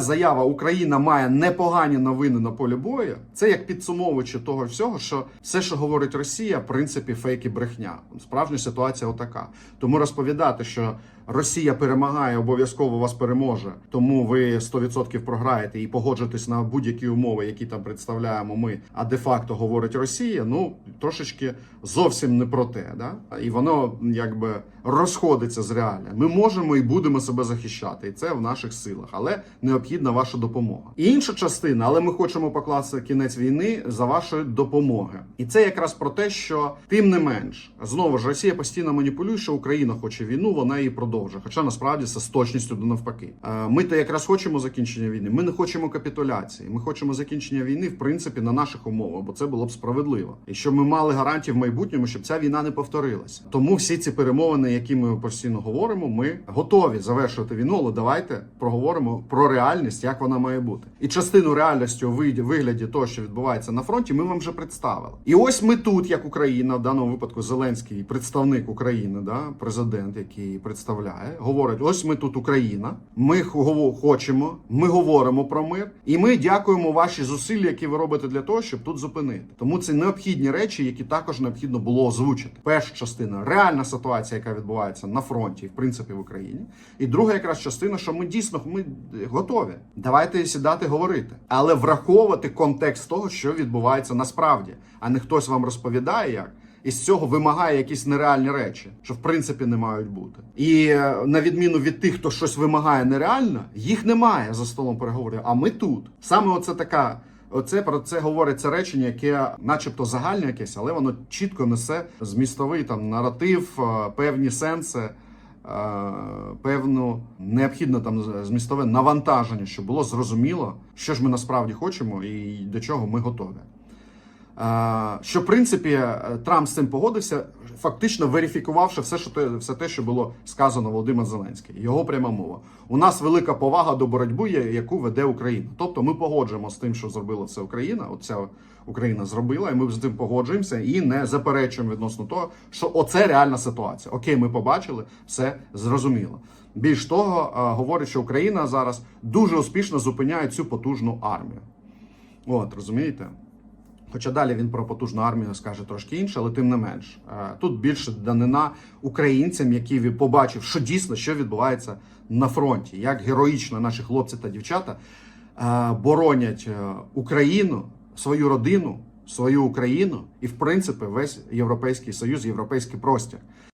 Заява Україна має непогані новини на полі бою. Це як підсумовуючи того всього, що все, що говорить Росія, в принципі, фейк і брехня. Справжня ситуація отака. Тому розповідати, що Росія перемагає, обов'язково вас переможе, тому ви 100% програєте і погоджуєтесь на будь-які умови, які там представляємо ми. А де-факто говорить Росія. Ну трошечки зовсім не про те, да і воно якби розходиться з реальним. Ми можемо і будемо себе захищати, і це в наших силах, але необхідна ваша допомога. І інша частина, але ми хочемо покласти кінець війни за вашої допомоги. І це якраз про те, що тим не менш знову ж Росія постійно маніпулює, що Україна хоче війну, вона її продовжує. Хоча насправді це з точністю до навпаки. Е, Ми то якраз хочемо закінчення війни. Ми не хочемо капітуляції. Ми хочемо закінчення війни, в принципі, на наших умовах, бо це було б справедливо. І щоб ми мали гарантії в майбутньому, щоб ця війна не повторилася. Тому всі ці перемовини, які ми постійно говоримо, ми готові завершувати війну, але давайте проговоримо про реальність, як вона має бути. І частину реальності у вигляді того, що відбувається на фронті, ми вам вже представили. І ось ми тут, як Україна, в даному випадку Зеленський, представник України, да, президент, який представляє, говорить: ось ми тут Україна. Ми хочемо, ми говоримо про мир, і ми дякуємо ваші зусилля, які ви робите для того, щоб тут зупинити. Тому це необхідні речі, які також необхідно було озвучити. Перша частина реальна ситуація, яка відбувається на фронті, в принципі, в Україні. І друга якраз частина, що ми дійсно ми готові. Давайте сідати говорити, але враховувати контекст того, що відбувається насправді, а не хтось вам розповідає як. І з цього вимагає якісь нереальні речі, що в принципі не мають бути. І е, на відміну від тих, хто щось вимагає нереально, їх немає за столом переговорів. А ми тут саме оце така. Оце про це говориться речення, яке, начебто, загальне якесь, але воно чітко несе змістовий там наратив, е, певні сенси, е, певну необхідне там змістове навантаження, щоб було зрозуміло, що ж ми насправді хочемо і до чого ми готові. Е, Що в принципі е, Трамп з цим погодився, фактично верифікувавши все, що все те, що було сказано Володимир Зеленський. Його пряма мова. У нас велика повага до боротьби, яку веде Україна. Тобто ми погоджуємо з тим, що зробила це Україна. Оця Україна зробила, і ми з цим погоджуємося і не заперечуємо відносно того, що оце реальна ситуація. Окей, ми побачили, все зрозуміло. Більш того, е, говорить, що Україна зараз дуже успішно зупиняє цю потужну армію. От розумієте? Хоча далі він про потужну армію скаже трошки інше, але тим не менш. Е, Тут більше данина українцям, які побачив, що дійсно що відбувається на фронті, як героїчно наші хлопці та дівчата е, боронять е, Україну, свою родину, свою Україну і, в принципі, весь європейський союз, європейський простір.